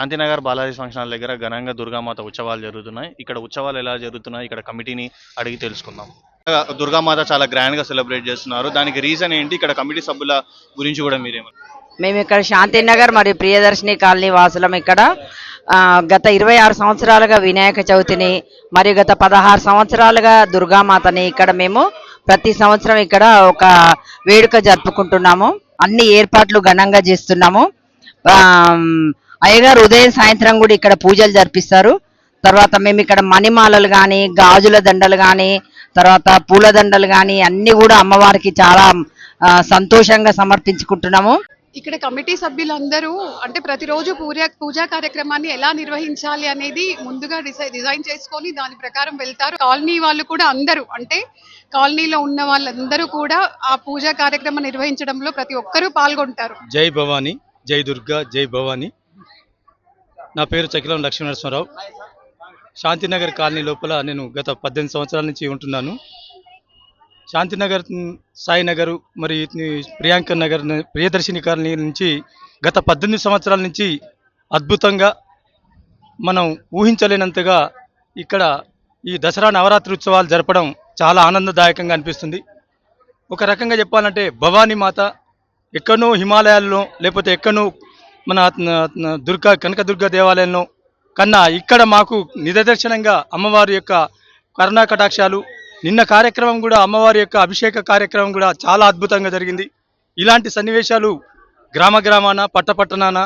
Shantinagar Balaji function hall దగ్గర ఘనంగా దుర్గామాత ఉత్సవాలు జరుగుతున్నాయి. ఇక్కడ ఉత్సవాలు ఎలా జరుగుతున్నాయి? ఇక్కడ కమిటీని అడిగి తెలుసుకుందాం. దుర్గామాత చాలా గ్రాండ్గా సెలబ్రేట్ చేస్తున్నారు. దానికి రీజన్ ఏంటి? ఇక్కడ కమిటీ సభ్యుల గురించి కూడా మీరేమో మేము ఇక్కడ శాంతినగర్ మరియు ప్రియదర్శిని కాలనీ వాసులం ఇక్కడ. గత ఇరవై ఆరు సంవత్సరాలుగా వినాయక చవితిని మరియు గత పదహారు సంవత్సరాలుగా దుర్గామాతని ఇక్కడ మేము ప్రతి సంవత్సరం ఇక్కడ ఒక వేడుక జరుపుకుంటున్నాము. అన్ని ఏర్పాట్లు ఘనంగా చేస్తున్నాము. అయ్యగారు ఉదయం సాయంత్రం కూడా ఇక్కడ పూజలు జరిపిస్తారు. తర్వాత మేము ఇక్కడ మణిమాలలు కానీ గాజుల దండలు కానీ తర్వాత పూల దండలు కానీ అన్ని కూడా అమ్మవారికి చాలా సంతోషంగా సమర్పించుకుంటున్నాము. ఇక్కడ కమిటీ సభ్యులందరూ అంటే ప్రతిరోజు పూజ పూజా కార్యక్రమాన్ని ఎలా నిర్వహించాలి అనేది ముందుగా డిజైన్ చేసుకొని దాని ప్రకారం వెళ్తారు. కాలనీ వాళ్ళు కూడా అందరూ అంటే కాలనీలో ఉన్న వాళ్ళందరూ కూడా ఆ పూజా కార్యక్రమం నిర్వహించడంలో ప్రతి ఒక్కరూ పాల్గొంటారు. జై భవానీ జై దుర్గా జై భవానీ. నా పేరు చకిలం లక్ష్మీనరసింహరావు. శాంతినగర్ కాలనీ లోపల నేను గత పద్దెనిమిది సంవత్సరాల నుంచి ఉంటున్నాను. శాంతినగర్ సాయినగర్ మరి ప్రియాంక నగర్ ప్రియదర్శిని కాలనీ నుంచి గత పద్దెనిమిది సంవత్సరాల నుంచి అద్భుతంగా మనం ఊహించలేనంతగా ఇక్కడ ఈ దసరా నవరాత్రి ఉత్సవాలు జరపడం చాలా ఆనందదాయకంగా అనిపిస్తుంది. ఒక రకంగా చెప్పాలంటే భవానీ మాత ఎక్కడో హిమాలయాల్లో లేకపోతే ఎక్కడో మన దుర్గా కనకదుర్గ దేవాలయంలో కన్నా ఇక్కడ మాకు నిదర్శనంగా అమ్మవారి యొక్క కరుణా కటాక్షాలు నిన్న కార్యక్రమం కూడా అమ్మవారి యొక్క అభిషేక కార్యక్రమం కూడా చాలా అద్భుతంగా జరిగింది. ఇలాంటి సన్నివేశాలు గ్రామ గ్రామాన పట్టపట్టణాన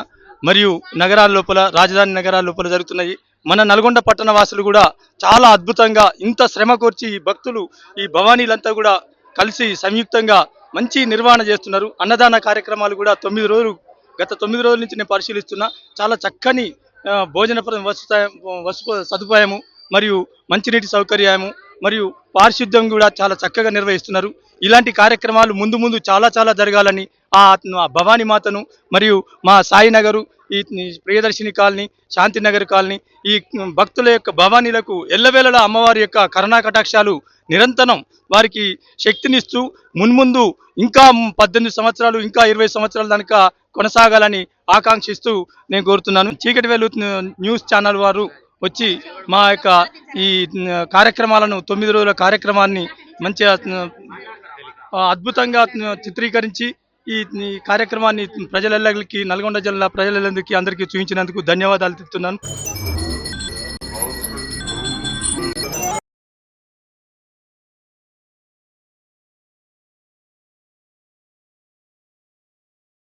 మరియు నగరాల లోపల రాజధాని నగరాల లోపల జరుగుతున్నాయి. మన నల్గొండ పట్టణ వాసులు కూడా చాలా అద్భుతంగా ఇంత శ్రమ కోర్చి ఈ భక్తులు ఈ భవానీలంతా కూడా కలిసి సంయుక్తంగా మంచి నిర్వహణ చేస్తున్నారు. అన్నదాన కార్యక్రమాలు కూడా తొమ్మిది రోజులు గత తొమ్మిది రోజుల నుంచి నేను పరిశీలిస్తున్నా. చాలా చక్కని భోజన ప్ర- సదుపాయము మరియు మంచినీటి సౌకర్యము మరియు పారిశుద్ధ్యం కూడా చాలా చక్కగా నిర్వహిస్తున్నారు. ఇలాంటి కార్యక్రమాలు ముందు ముందు చాలా చాలా జరగాలని ఆ భవానీ మాతను మరియు మా సాయినగరు ఈ ప్రియదర్శిని కాలనీ శాంతినగర్ కాలనీ ఈ భక్తుల యొక్క భవానీలకు ఎల్లవేళలా అమ్మవారి యొక్క కరుణా కటాక్షాలు నిరంతరం వారికి శక్తినిస్తూ మున్ముందు ఇంకా పద్దెనిమిది సంవత్సరాలు ఇంకా ఇరవై సంవత్సరాల దానిక కొనసాగాలని ఆకాంక్షిస్తూ నేను కోరుతున్నాను. చీకటి వెలు న్యూస్ ఛానల్ వారు వచ్చి మా యొక్క ఈ కార్యక్రమాలను తొమ్మిది రోజుల కార్యక్రమాన్ని మంచిగా అద్భుతంగా చిత్రీకరించి ఈ కార్యక్రమాన్ని ప్రజలకి నల్గొండ జిల్లా ప్రజలందరికీ అందరికీ చూపించినందుకు ధన్యవాదాలు తెలుపుతున్నాను.